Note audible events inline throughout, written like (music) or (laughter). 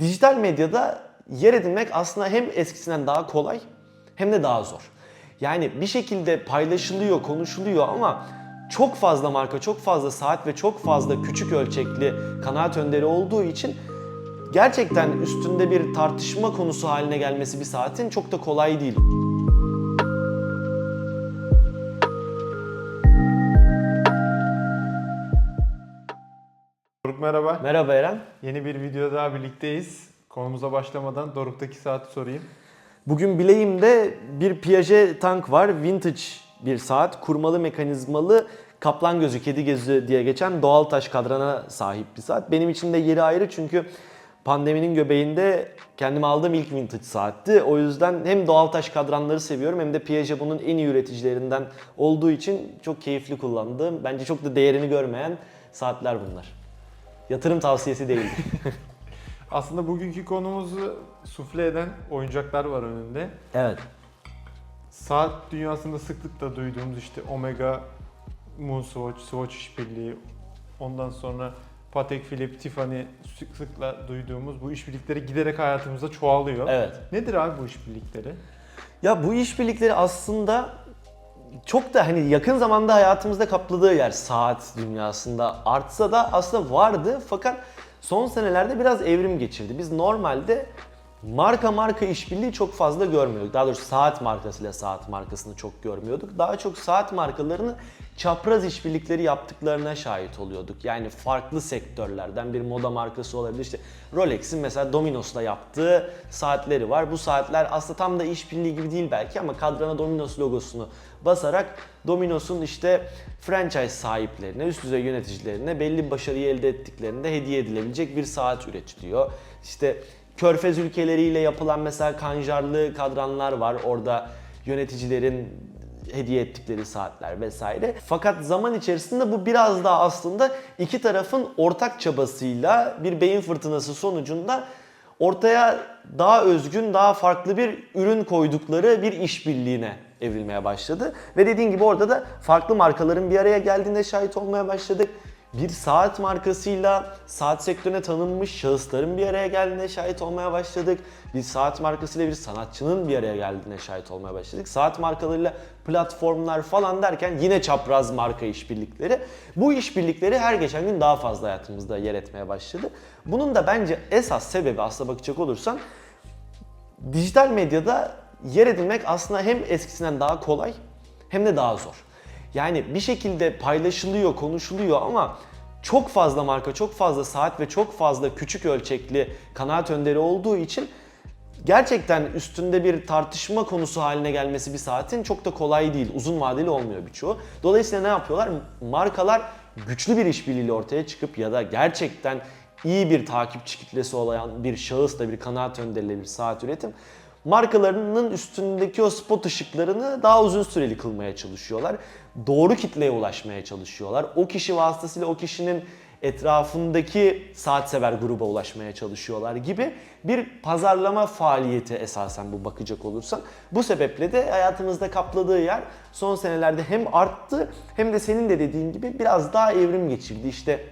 Dijital medyada yer edinmek aslında hem eskisinden daha kolay hem de daha zor. Yani bir şekilde paylaşılıyor, konuşuluyor ama çok fazla marka, çok fazla saat ve çok fazla küçük ölçekli kanaat önderi olduğu için gerçekten üstünde bir tartışma konusu haline gelmesi bir saatin çok da kolay değil. Merhaba. Merhaba Eren. Yeni bir video daha birlikteyiz. Konumuza başlamadan Doruk'taki saati sorayım. Bugün bileğimde bir Piaget tank var. Vintage bir saat. Kurmalı mekanizmalı kaplan gözü, kedi gözü diye geçen doğal taş kadrana sahip bir saat. Benim için de yeri ayrı çünkü pandeminin göbeğinde kendime aldığım ilk vintage saatti. O yüzden hem doğal taş kadranları seviyorum hem de Piaget bunun en iyi üreticilerinden olduğu için çok keyifli kullandığım, bence çok da değerini görmeyen saatler bunlar. Yatırım tavsiyesi değil. (laughs) Aslında bugünkü konumuzu sufle eden oyuncaklar var önünde. evet. Saat dünyasında sıklıkla duyduğumuz işte Omega, Moonswatch, Swatch işbirliği, ondan sonra Patek Philippe, Tiffany sıklıkla duyduğumuz bu işbirlikleri giderek hayatımızda çoğalıyor. Evet. Nedir abi bu işbirlikleri? Ya bu işbirlikleri aslında çok da hani yakın zamanda hayatımızda kapladığı yer saat dünyasında artsa da aslında vardı fakat son senelerde biraz evrim geçirdi. Biz normalde marka marka işbirliği çok fazla görmüyorduk. Daha doğrusu saat markasıyla saat markasını çok görmüyorduk. Daha çok saat markalarını çapraz işbirlikleri yaptıklarına şahit oluyorduk. Yani farklı sektörlerden bir moda markası olabilir. İşte Rolex'in mesela Domino's'la yaptığı saatleri var. Bu saatler aslında tam da işbirliği gibi değil belki ama kadrana Domino's logosunu basarak Domino's'un işte franchise sahiplerine, üst düzey yöneticilerine belli başarıyı elde ettiklerinde hediye edilebilecek bir saat üretiliyor. İşte Körfez ülkeleriyle yapılan mesela kanjarlı kadranlar var. Orada yöneticilerin hediye ettikleri saatler vesaire. Fakat zaman içerisinde bu biraz daha aslında iki tarafın ortak çabasıyla bir beyin fırtınası sonucunda ortaya daha özgün, daha farklı bir ürün koydukları bir işbirliğine evrilmeye başladı. Ve dediğin gibi orada da farklı markaların bir araya geldiğinde şahit olmaya başladık. Bir saat markasıyla saat sektörüne tanınmış şahısların bir araya geldiğine şahit olmaya başladık. Bir saat markasıyla bir sanatçının bir araya geldiğine şahit olmaya başladık. Saat markalarıyla platformlar falan derken yine çapraz marka işbirlikleri. Bu işbirlikleri her geçen gün daha fazla hayatımızda yer etmeye başladı. Bunun da bence esas sebebi aslına bakacak olursan dijital medyada yer edinmek aslında hem eskisinden daha kolay hem de daha zor. Yani bir şekilde paylaşılıyor, konuşuluyor ama çok fazla marka, çok fazla saat ve çok fazla küçük ölçekli kanaat önderi olduğu için gerçekten üstünde bir tartışma konusu haline gelmesi bir saatin çok da kolay değil. Uzun vadeli olmuyor birçoğu. Dolayısıyla ne yapıyorlar? Markalar güçlü bir işbirliğiyle ortaya çıkıp ya da gerçekten iyi bir takipçi kitlesi olan bir şahısla bir kanaat önderiyle bir saat üretim markalarının üstündeki o spot ışıklarını daha uzun süreli kılmaya çalışıyorlar. Doğru kitleye ulaşmaya çalışıyorlar. O kişi vasıtasıyla o kişinin etrafındaki saat sever gruba ulaşmaya çalışıyorlar gibi bir pazarlama faaliyeti esasen bu bakacak olursan. Bu sebeple de hayatımızda kapladığı yer son senelerde hem arttı hem de senin de dediğin gibi biraz daha evrim geçirdi. İşte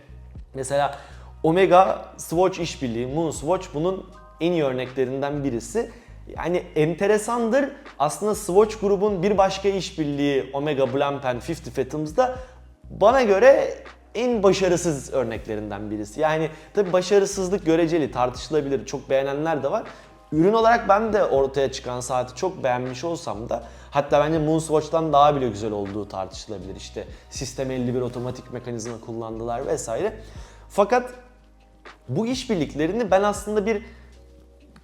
mesela Omega Swatch işbirliği, Moon Swatch bunun en iyi örneklerinden birisi. Yani enteresandır. Aslında Swatch grubun bir başka işbirliği Omega Blancpain 50 Fathoms bana göre en başarısız örneklerinden birisi. Yani tabi başarısızlık göreceli, tartışılabilir. Çok beğenenler de var. Ürün olarak ben de ortaya çıkan saati çok beğenmiş olsam da hatta bence Moonswatch'tan daha bile güzel olduğu tartışılabilir. İşte sistem 51 otomatik mekanizma kullandılar vesaire. Fakat bu işbirliklerini ben aslında bir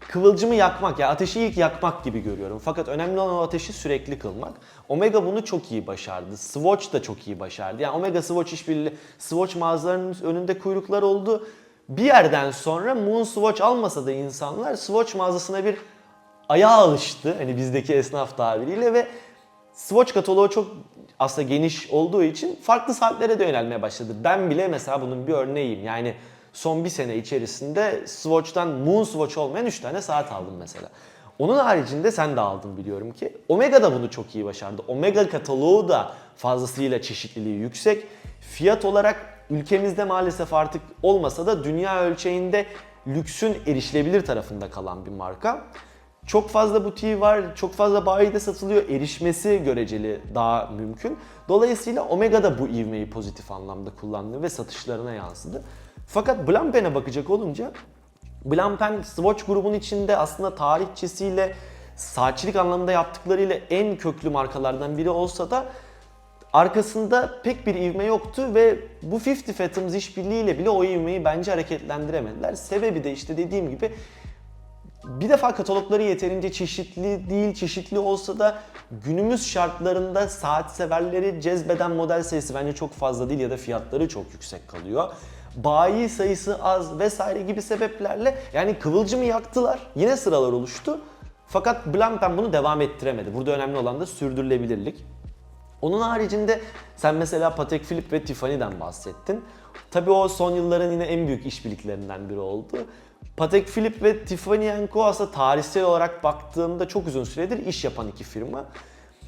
kıvılcımı yakmak ya ateşi ilk yakmak gibi görüyorum. Fakat önemli olan o ateşi sürekli kılmak. Omega bunu çok iyi başardı. Swatch da çok iyi başardı. Yani Omega Swatch işbirliği Swatch mağazalarının önünde kuyruklar oldu. Bir yerden sonra Moon Swatch almasa da insanlar Swatch mağazasına bir ayağa alıştı. Hani bizdeki esnaf tabiriyle ve Swatch kataloğu çok aslında geniş olduğu için farklı saatlere de yönelmeye başladı. Ben bile mesela bunun bir örneğiyim. Yani son bir sene içerisinde Swatch'tan Moon Swatch olmayan 3 tane saat aldım mesela. Onun haricinde sen de aldın biliyorum ki. Omega da bunu çok iyi başardı. Omega kataloğu da fazlasıyla çeşitliliği yüksek. Fiyat olarak ülkemizde maalesef artık olmasa da dünya ölçeğinde lüksün erişilebilir tarafında kalan bir marka. Çok fazla butiği var, çok fazla bayide satılıyor. Erişmesi göreceli daha mümkün. Dolayısıyla Omega da bu ivmeyi pozitif anlamda kullandı ve satışlarına yansıdı. Fakat Blancpain'e bakacak olunca Blancpain Swatch grubun içinde aslında tarihçesiyle saatçilik anlamında yaptıklarıyla en köklü markalardan biri olsa da arkasında pek bir ivme yoktu ve bu 50 Fathoms işbirliğiyle bile o ivmeyi bence hareketlendiremediler. Sebebi de işte dediğim gibi bir defa katalogları yeterince çeşitli değil, çeşitli olsa da günümüz şartlarında saat severleri cezbeden model sayısı bence çok fazla değil ya da fiyatları çok yüksek kalıyor. Bayi sayısı az vesaire gibi sebeplerle yani kıvılcımı yaktılar. Yine sıralar oluştu. Fakat Blancpain bunu devam ettiremedi. Burada önemli olan da sürdürülebilirlik. Onun haricinde sen mesela Patek Philippe ve Tiffany'den bahsettin. Tabii o son yılların yine en büyük işbirliklerinden biri oldu. Patek Philippe ve Tiffany Co aslında tarihsel olarak baktığında çok uzun süredir iş yapan iki firma.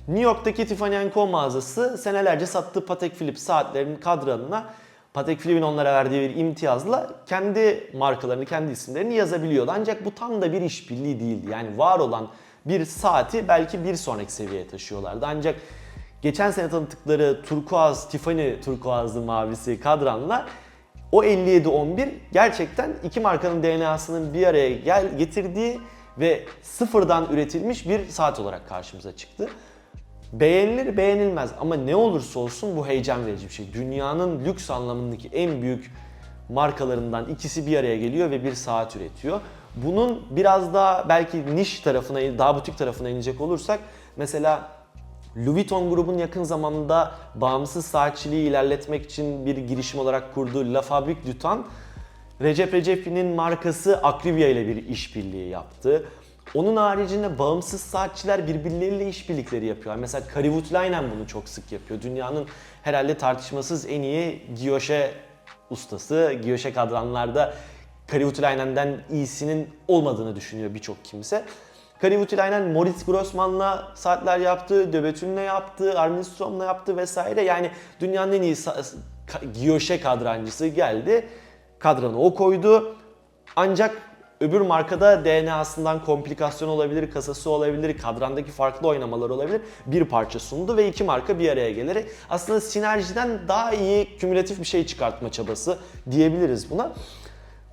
New York'taki Tiffany Co mağazası senelerce sattığı Patek Philippe saatlerinin kadranına Patek Philippe'in onlara verdiği bir imtiyazla kendi markalarını, kendi isimlerini yazabiliyordu. Ancak bu tam da bir işbirliği değildi. Yani var olan bir saati belki bir sonraki seviyeye taşıyorlardı. Ancak geçen sene tanıttıkları turkuaz, Tiffany turkuazlı mavisi kadranla o 57-11 gerçekten iki markanın DNA'sının bir araya gel getirdiği ve sıfırdan üretilmiş bir saat olarak karşımıza çıktı. Beğenilir beğenilmez ama ne olursa olsun bu heyecan verici bir şey. Dünyanın lüks anlamındaki en büyük markalarından ikisi bir araya geliyor ve bir saat üretiyor. Bunun biraz daha belki niş tarafına, daha butik tarafına inecek olursak mesela Louis Vuitton grubun yakın zamanda bağımsız saatçiliği ilerletmek için bir girişim olarak kurduğu La Fabrique du Temps, Recep Recepi'nin markası Akribia ile bir işbirliği yaptı. Onun haricinde bağımsız saatçiler birbirleriyle işbirlikleri yapıyor. Mesela Kari Voutilainen bunu çok sık yapıyor. Dünyanın herhalde tartışmasız en iyi Giyoshe ustası. Giyoshe kadranlarda Kari Voutilainen'den iyisinin olmadığını düşünüyor birçok kimse. Kari Voutilainen Moritz Grossmann'la saatler yaptı, De Bethun'la yaptı, Armin Strom'la yaptı vesaire. Yani dünyanın en iyi Giyoshe kadrancısı geldi. Kadranı o koydu. Ancak öbür markada DNA'sından komplikasyon olabilir, kasası olabilir, kadrandaki farklı oynamalar olabilir. Bir parça sundu ve iki marka bir araya gelerek aslında sinerjiden daha iyi kümülatif bir şey çıkartma çabası diyebiliriz buna.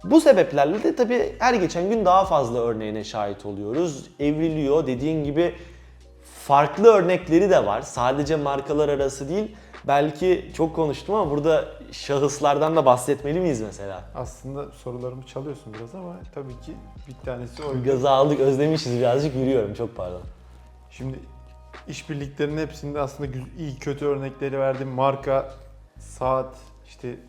Bu sebeplerle de tabii her geçen gün daha fazla örneğine şahit oluyoruz. Evriliyor dediğin gibi farklı örnekleri de var. Sadece markalar arası değil. Belki çok konuştum ama burada şahıslardan da bahsetmeli miyiz mesela? Aslında sorularımı çalıyorsun biraz ama tabii ki bir tanesi oydu. Gaza aldık, özlemişiz birazcık yürüyorum çok pardon. Şimdi işbirliklerinin hepsinde aslında iyi kötü örnekleri verdim. Marka, saat, işte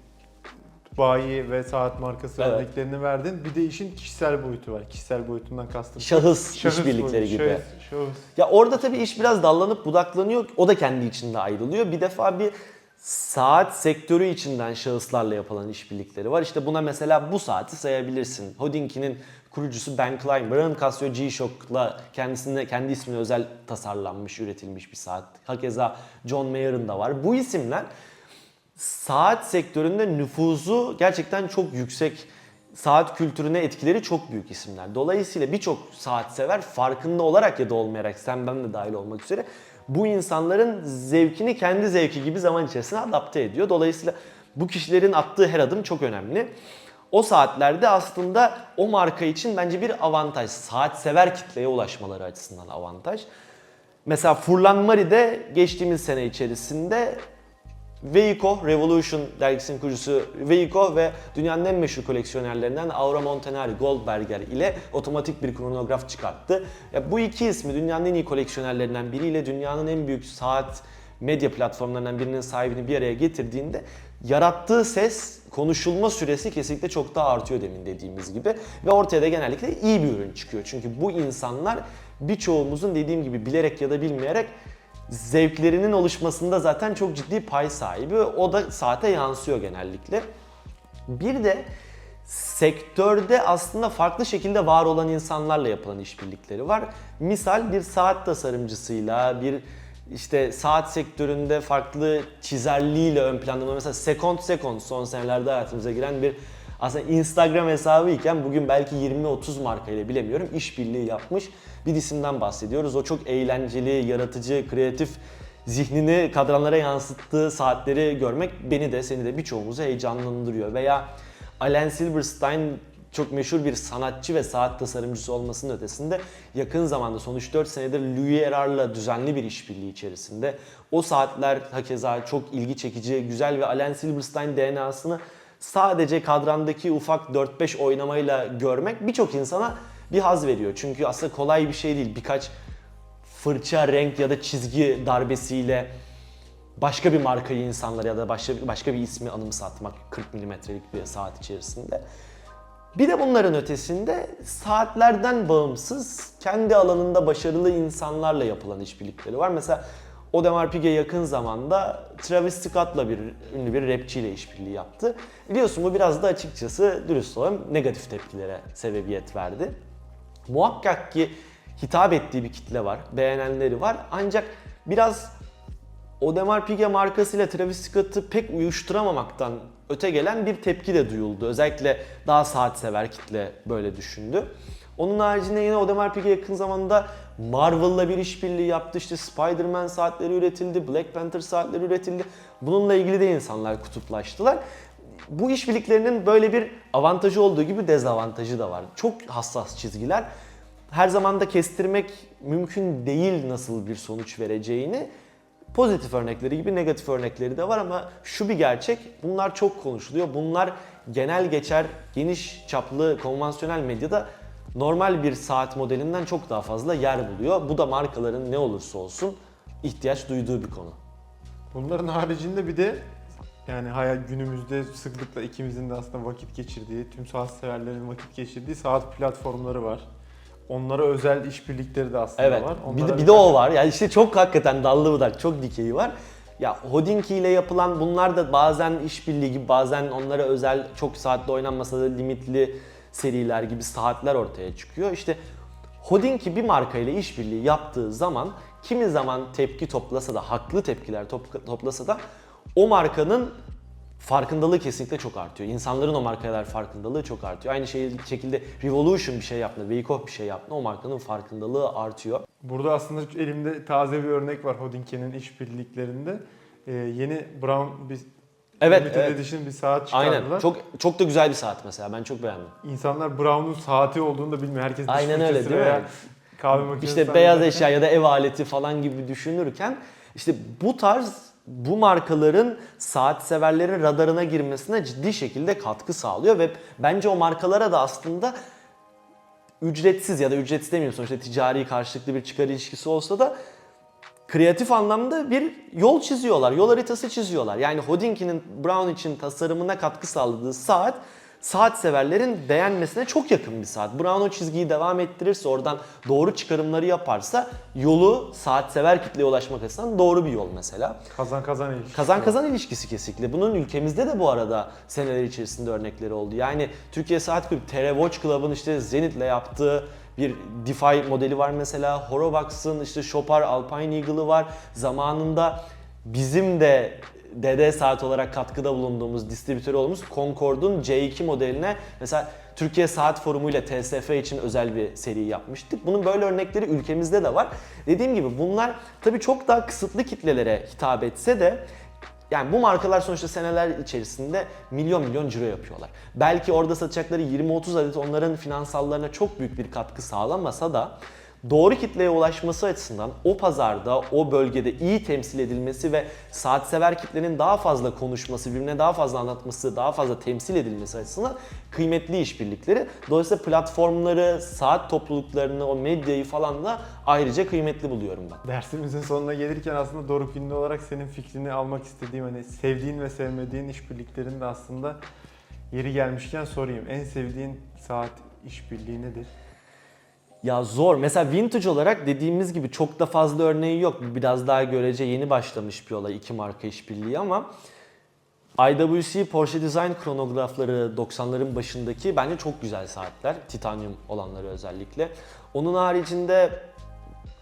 bayi ve saat markası Evet. örneklerini verdin. Bir de işin kişisel boyutu var. Kişisel boyutundan kastım. Şahıs, Şahıs işbirlikleri gibi. Şahıs, şahıs. Ya orada tabii iş biraz dallanıp budaklanıyor. O da kendi içinde ayrılıyor. Bir defa bir saat sektörü içinden şahıslarla yapılan işbirlikleri var. İşte buna mesela bu saati sayabilirsin. Hodinkey'nin kurucusu Ben Clyburn Casio G-Shock'la kendisine kendi ismine özel tasarlanmış, üretilmiş bir saat. Hakeza John Mayer'ın da var. Bu isimler saat sektöründe nüfuzu gerçekten çok yüksek saat kültürüne etkileri çok büyük isimler. Dolayısıyla birçok saat sever farkında olarak ya da olmayarak sen ben de dahil olmak üzere bu insanların zevkini kendi zevki gibi zaman içerisinde adapte ediyor. Dolayısıyla bu kişilerin attığı her adım çok önemli. O saatlerde aslında o marka için bence bir avantaj. Saat sever kitleye ulaşmaları açısından avantaj. Mesela Furlan Mari'de geçtiğimiz sene içerisinde Veiko, Revolution dergisinin kurucusu Veiko ve dünyanın en meşhur koleksiyonerlerinden Aura Montanari Goldberger ile otomatik bir kronograf çıkarttı. Ya bu iki ismi dünyanın en iyi koleksiyonerlerinden biriyle dünyanın en büyük saat medya platformlarından birinin sahibini bir araya getirdiğinde yarattığı ses, konuşulma süresi kesinlikle çok daha artıyor demin dediğimiz gibi. Ve ortaya da genellikle iyi bir ürün çıkıyor. Çünkü bu insanlar birçoğumuzun dediğim gibi bilerek ya da bilmeyerek zevklerinin oluşmasında zaten çok ciddi pay sahibi. O da saate yansıyor genellikle. Bir de sektörde aslında farklı şekilde var olan insanlarla yapılan işbirlikleri var. Misal bir saat tasarımcısıyla, bir işte saat sektöründe farklı çizerliğiyle ön planda mesela Second Second son senelerde hayatımıza giren bir aslında Instagram hesabı iken bugün belki 20-30 markayla bilemiyorum işbirliği yapmış bir isimden bahsediyoruz. O çok eğlenceli, yaratıcı, kreatif zihnini kadranlara yansıttığı saatleri görmek beni de seni de birçoğumuzu heyecanlandırıyor. Veya Alan Silverstein çok meşhur bir sanatçı ve saat tasarımcısı olmasının ötesinde yakın zamanda son 3-4 senedir Louis Erard'la düzenli bir işbirliği içerisinde. O saatler hakeza çok ilgi çekici, güzel ve Alan Silverstein DNA'sını sadece kadrandaki ufak 4-5 oynamayla görmek birçok insana bir haz veriyor. Çünkü aslında kolay bir şey değil. Birkaç fırça, renk ya da çizgi darbesiyle başka bir markayı insanlara ya da başka, başka bir ismi anımsatmak 40 milimetrelik bir saat içerisinde. Bir de bunların ötesinde saatlerden bağımsız kendi alanında başarılı insanlarla yapılan işbirlikleri var. Mesela Audemars Piguet yakın zamanda Travis Scott'la bir ünlü bir rapçiyle işbirliği yaptı. Biliyorsun bu biraz da açıkçası dürüst olalım negatif tepkilere sebebiyet verdi. Muhakkak ki hitap ettiği bir kitle var, beğenenleri var. Ancak biraz Audemars Piguet markasıyla Travis Scott'ı pek uyuşturamamaktan öte gelen bir tepki de duyuldu. Özellikle daha saat sever kitle böyle düşündü. Onun haricinde yine Piguet yakın zamanda Marvel'la bir işbirliği yaptı. İşte Spider-Man saatleri üretildi, Black Panther saatleri üretildi. Bununla ilgili de insanlar kutuplaştılar. Bu işbirliklerinin böyle bir avantajı olduğu gibi dezavantajı da var. Çok hassas çizgiler. Her zaman da kestirmek mümkün değil nasıl bir sonuç vereceğini. Pozitif örnekleri gibi negatif örnekleri de var ama şu bir gerçek, bunlar çok konuşuluyor. Bunlar genel geçer, geniş çaplı, konvansiyonel medyada normal bir saat modelinden çok daha fazla yer buluyor. Bu da markaların ne olursa olsun ihtiyaç duyduğu bir konu. Bunların haricinde bir de yani hayal günümüzde sıklıkla ikimizin de aslında vakit geçirdiği, tüm saat severlerin vakit geçirdiği saat platformları var. Onlara özel işbirlikleri de aslında Evet. var. Bir Onlara de, bir de o var. Yani işte çok hakikaten dallı budak, çok dikeyi var. Ya Hodinki ile yapılan bunlar da bazen işbirliği gibi, bazen onlara özel çok saatte oynanmasa da limitli seriler gibi saatler ortaya çıkıyor. İşte Hodinki bir marka ile işbirliği yaptığı zaman kimi zaman tepki toplasa da, haklı tepkiler top- toplasa da o markanın farkındalığı kesinlikle çok artıyor. İnsanların o markalar farkındalığı çok artıyor. Aynı şey- şekilde Revolution bir şey yaptı, Wake bir şey yaptı. O markanın farkındalığı artıyor. Burada aslında elimde taze bir örnek var Hodinke'nin işbirliklerinde. Ee, yeni Brown bir Evet, limited evet. edition bir saat çıkardılar. Aynen. Çok çok da güzel bir saat mesela. Ben çok beğendim. İnsanlar Brown'un saati olduğunu da bilmiyor. Herkes Aynen öyle, değil mi? Kahve makinesi İşte beyaz eşya ya da ev aleti falan gibi düşünürken işte bu tarz bu markaların saat severlerin radarına girmesine ciddi şekilde katkı sağlıyor ve bence o markalara da aslında ücretsiz ya da ücretsiz demiyorum sonuçta ticari karşılıklı bir çıkar ilişkisi olsa da kreatif anlamda bir yol çiziyorlar, yol haritası çiziyorlar. Yani Hodinki'nin Brown için tasarımına katkı sağladığı saat, saat severlerin beğenmesine çok yakın bir saat. Brown o çizgiyi devam ettirirse, oradan doğru çıkarımları yaparsa yolu saat sever kitleye ulaşmak açısından doğru bir yol mesela. Kazan kazan ilişkisi. Kazan kazan ilişkisi kesinlikle. Bunun ülkemizde de bu arada seneler içerisinde örnekleri oldu. Yani Türkiye Saat Kulübü, TR Watch Club'ın işte Zenith'le yaptığı bir DeFi modeli var mesela. Horobox'ın işte Chopard Alpine Eagle'ı var. Zamanında bizim de DD saat olarak katkıda bulunduğumuz distribütör olduğumuz Concord'un C2 modeline mesela Türkiye Saat Forumu ile TSF için özel bir seri yapmıştık. Bunun böyle örnekleri ülkemizde de var. Dediğim gibi bunlar tabii çok daha kısıtlı kitlelere hitap etse de yani bu markalar sonuçta seneler içerisinde milyon milyon ciro yapıyorlar. Belki orada satacakları 20-30 adet onların finansallarına çok büyük bir katkı sağlamasa da doğru kitleye ulaşması açısından o pazarda, o bölgede iyi temsil edilmesi ve saat sever kitlenin daha fazla konuşması, birbirine daha fazla anlatması, daha fazla temsil edilmesi açısından kıymetli işbirlikleri. Dolayısıyla platformları, saat topluluklarını, o medyayı falan da ayrıca kıymetli buluyorum ben. Dersimizin sonuna gelirken aslında Doruk Ünlü olarak senin fikrini almak istediğim hani sevdiğin ve sevmediğin işbirliklerini de aslında yeri gelmişken sorayım. En sevdiğin saat işbirliği nedir? Ya zor. Mesela vintage olarak dediğimiz gibi çok da fazla örneği yok. Biraz daha görece yeni başlamış bir olay iki marka işbirliği ama IWC Porsche Design kronografları 90'ların başındaki bence çok güzel saatler. Titanium olanları özellikle. Onun haricinde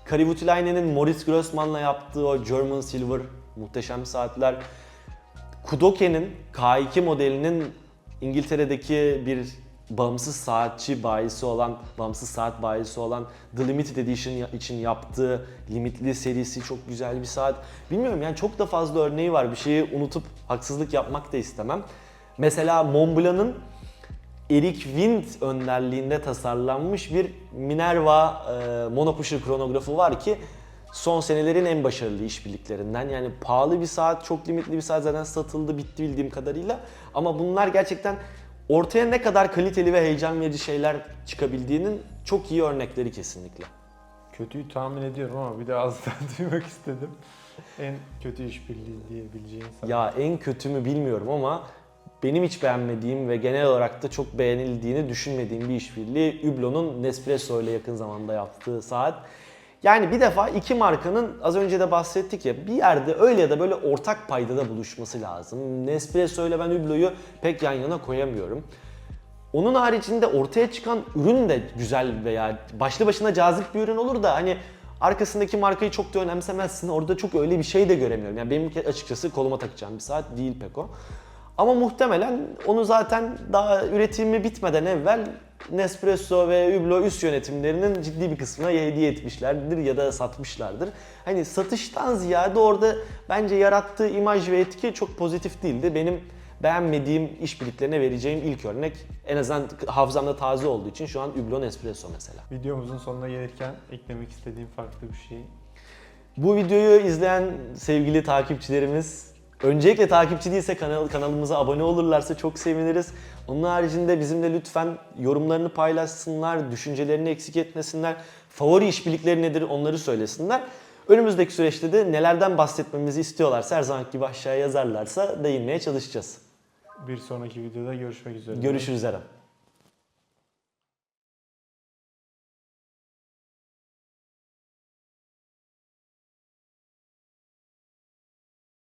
Kari Voutilainen'in Morris Grossman'la yaptığı o German Silver muhteşem saatler. Kudoke'nin K2 modelinin İngiltere'deki bir bağımsız saatçi bayisi olan, bağımsız saat bayisi olan The Limited Edition için yaptığı limitli serisi çok güzel bir saat. Bilmiyorum yani çok da fazla örneği var. Bir şeyi unutup haksızlık yapmak da istemem. Mesela Montblanc'ın Eric Wind önderliğinde tasarlanmış bir Minerva e, monopusher kronografı var ki son senelerin en başarılı işbirliklerinden. Yani pahalı bir saat, çok limitli bir saat zaten satıldı, bitti bildiğim kadarıyla. Ama bunlar gerçekten ortaya ne kadar kaliteli ve heyecan verici şeyler çıkabildiğinin çok iyi örnekleri kesinlikle. Kötüyü tahmin ediyorum ama bir de daha (laughs) duymak istedim. En kötü işbirliği diyebileceğin saat. Ya en kötü mü bilmiyorum ama benim hiç beğenmediğim ve genel olarak da çok beğenildiğini düşünmediğim bir işbirliği Hublot'un Nespresso ile yakın zamanda yaptığı saat. Yani bir defa iki markanın az önce de bahsettik ya bir yerde öyle ya da böyle ortak paydada buluşması lazım. Nespresso ile ben Hublot'u pek yan yana koyamıyorum. Onun haricinde ortaya çıkan ürün de güzel veya başlı başına cazip bir ürün olur da hani arkasındaki markayı çok da önemsemezsin. Orada çok öyle bir şey de göremiyorum. Yani benim açıkçası koluma takacağım bir saat değil pek o. Ama muhtemelen onu zaten daha üretimi bitmeden evvel Nespresso ve Hublot üst yönetimlerinin ciddi bir kısmına hediye etmişlerdir ya da satmışlardır. Hani satıştan ziyade orada bence yarattığı imaj ve etki çok pozitif değildi. Benim beğenmediğim işbirliklerine vereceğim ilk örnek en azından hafızamda taze olduğu için şu an Hublot Nespresso mesela. Videomuzun sonuna gelirken eklemek istediğim farklı bir şey. Bu videoyu izleyen sevgili takipçilerimiz öncelikle takipçi değilse kanal, kanalımıza abone olurlarsa çok seviniriz. Onun haricinde bizimle lütfen yorumlarını paylaşsınlar, düşüncelerini eksik etmesinler. Favori işbirlikleri nedir onları söylesinler. Önümüzdeki süreçte de nelerden bahsetmemizi istiyorlarsa her zaman gibi aşağıya yazarlarsa değinmeye çalışacağız. Bir sonraki videoda görüşmek üzere. Görüşürüz Eren.